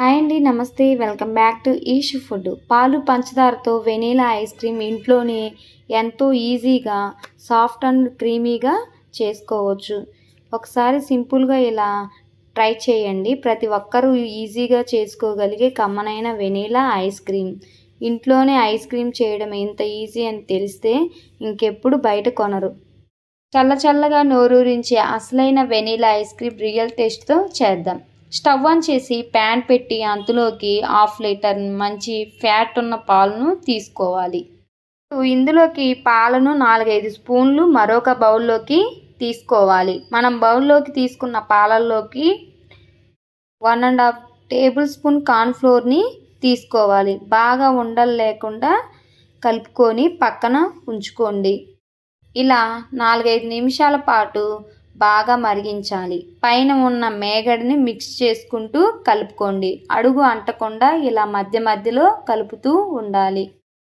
Hi అండి నమస్తే. Welcome back to Eesh food. పాలు పంచదారతో వెనీలా ఐస్ క్రీమ్ ఇంట్లోనే ఎంతో ఈజీగా సాఫ్ట్ అండ్ క్రీమీగా చేసుకోవచ్చు. ఒకసారి సింపుల్గా ఇలా ట్రై చేయండి. ప్రతి ఒక్కరూ ఈజీగా చేసుకోగలిగే కమ్మనైన వెనీలా ఐస్ క్రీమ్. ఇంట్లోనే ఐస్ క్రీమ్ చేయడం ఎంత ఈజీ అని తెలిస్తే ఇంకెప్పుడు బయట కొనరు. చల్ల చల్లగా నోరూరించే అసలైన వెనీలా ఐస్ క్రీమ్ రియల్ టేస్ట్తో చేద్దాం. స్టవ్ ఆన్ చేసి ప్యాన్ పెట్టి అందులోకి హాఫ్ లీటర్ మంచి ఫ్యాట్ ఉన్న పాలను తీసుకోవాలి. ఇందులోకి పాలను నాలుగైదు స్పూన్లు మరొక బౌల్లోకి తీసుకోవాలి. మనం బౌల్లోకి తీసుకున్న పాలల్లోకి one and half tablespoon కార్న్ఫ్లోర్ని తీసుకోవాలి. బాగా ఉండలు లేకుండా కలుపుకొని పక్కన ఉంచుకోండి. ఇలా నాలుగైదు నిమిషాల పాటు బాగా మరిగించాలి. పైన ఉన్న మేగడిని మిక్స్ చేసుకుంటూ కలుపుకోండి. అడుగు అంటకుండా ఇలా మధ్య మధ్యలో కలుపుతూ ఉండాలి.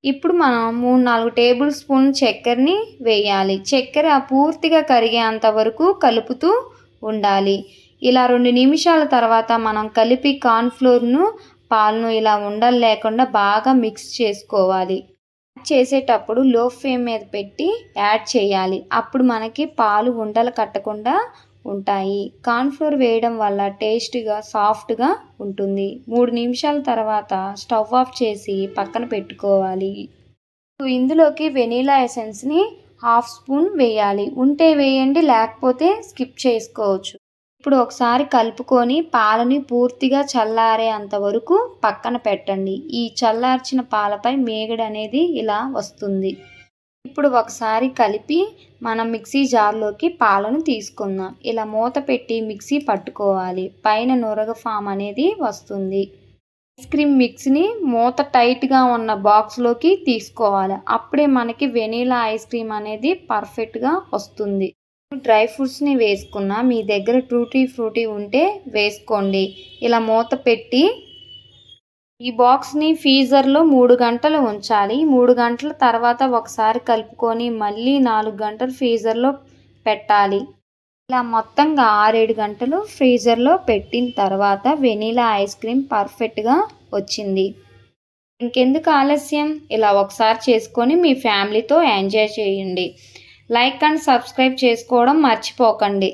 ఇప్పుడు మనం మూడు నాలుగు టేబుల్ స్పూన్ చక్కెరని వేయాలి. చక్కెర పూర్తిగా కరిగేంత వరకు కలుపుతూ ఉండాలి. ఇలా రెండు నిమిషాల తర్వాత మనం కలిపి కార్న్ఫ్లోర్ను పాలను ఇలా ఉండలు లేకుండా బాగా మిక్స్ చేసుకోవాలి. చేసేటప్పుడు లో ఫ్లేమ్ మీద పెట్టి యాడ్ చేయాలి. అప్పుడు మనకి పాలు ఉండలు కట్టకుండా ఉంటాయి. కార్న్ఫ్లోర్ వేయడం వల్ల టేస్ట్గా సాఫ్ట్గా ఉంటుంది. మూడు నిమిషాల తర్వాత స్టవ్ ఆఫ్ చేసి పక్కన పెట్టుకోవాలి. ఇందులోకి వెనీలా ఎసెన్స్ని హాఫ్ స్పూన్ వేయాలి. ఉంటే వేయండి లేకపోతే స్కిప్ చేసుకోవచ్చు. ఇప్పుడు ఒకసారి కలుపుకొని పాలని పూర్తిగా చల్లారే వరకు పక్కన పెట్టండి. ఈ చల్లార్చిన పాలపై మేగడ అనేది ఇలా వస్తుంది. ఇప్పుడు ఒకసారి కలిపి మనం మిక్సీ జార్లోకి పాలను తీసుకుందాం. ఇలా మూత పెట్టి మిక్సీ పట్టుకోవాలి. పైన నురగ ఫామ్ అనేది వస్తుంది. ఐస్ క్రీమ్ మిక్స్ని మూత టైట్గా ఉన్న బాక్స్లోకి తీసుకోవాలి. అప్పుడే మనకి వెనీలా ఐస్ క్రీమ్ అనేది పర్ఫెక్ట్గా వస్తుంది. డ్రై ఫ్రూట్స్ని వేసుకున్న మీ దగ్గర ట్రూటీ ఫ్రూటీ ఉంటే వేసుకోండి. ఇలా మూత పెట్టి ఈ బాక్స్ని ఫీజర్లో మూడు గంటలు ఉంచాలి. మూడు గంటల తర్వాత ఒకసారి కలుపుకొని మళ్ళీ నాలుగు గంటలు ఫ్రీజర్లో పెట్టాలి. ఇలా మొత్తంగా ఆరేడు గంటలు ఫ్రీజర్లో పెట్టిన తర్వాత వెనీలా ఐస్ క్రీమ్ పర్ఫెక్ట్గా వచ్చింది. ఇంకెందుకు ఆలస్యం? ఇలా ఒకసారి చేసుకొని మీ ఫ్యామిలీతో ఎంజాయ్ చేయండి. లైక్ అండ్ సబ్స్క్రైబ్ చేసుకోవడం మర్చిపోకండి.